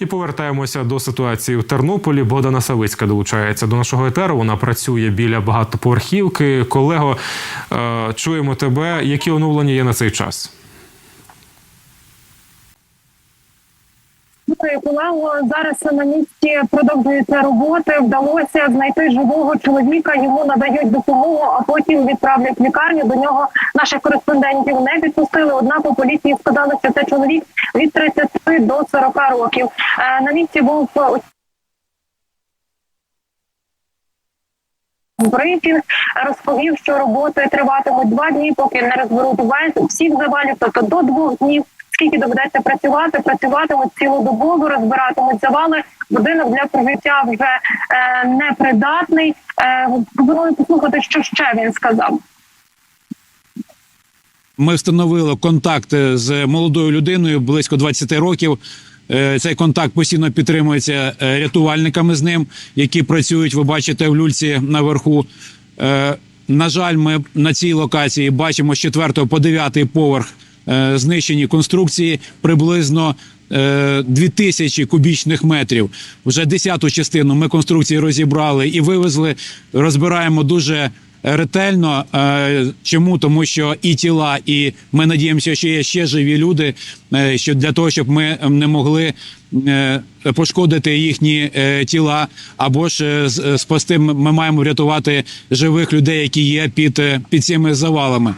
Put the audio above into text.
І повертаємося до ситуації в Тернополі. Богдана Савицька долучається до нашого етеру. Вона працює біля багатоповерхівки. Колего, е, чуємо тебе. Які оновлення є на цей час? Колего. Зараз на місці продовжуються роботи. Вдалося знайти живого чоловіка. Йому надають допомогу, а потім відправлять в лікарню. До нього наших кореспондентів не підпустили. Однак у поліції сказали, що це чоловік від 30 до 40 років. Е, На місці був брифінг розповів, що роботи триватимуть два дні, поки не розберуть весь всіх завалів, тобто до двох днів. Скільки доведеться працювати, працюватимуть цілодобово, розбиратимуть завали. Будинок для прожиття вже е, непридатний. Е, пропоную послухати, що ще він сказав. Ми встановили контакт з молодою людиною близько 20 років. Е, Цей контакт постійно підтримується е, рятувальниками з ним, які працюють. Ви бачите в люльці наверху. Е, На жаль, ми на цій локації бачимо з 4 по 9 поверх е, знищені конструкції приблизно е, 2000 кубічних метрів. Вже десяту частину ми конструкції розібрали і вивезли. Розбираємо дуже ретельно. Е, Чому? Тому що і тіла, і ми надіємося, що є ще живі люди, е, що для того, щоб ми не могли е, пошкодити їхні е, тіла, або ж е, спасти, ми маємо врятувати живих людей, які є під, е, під цими завалами.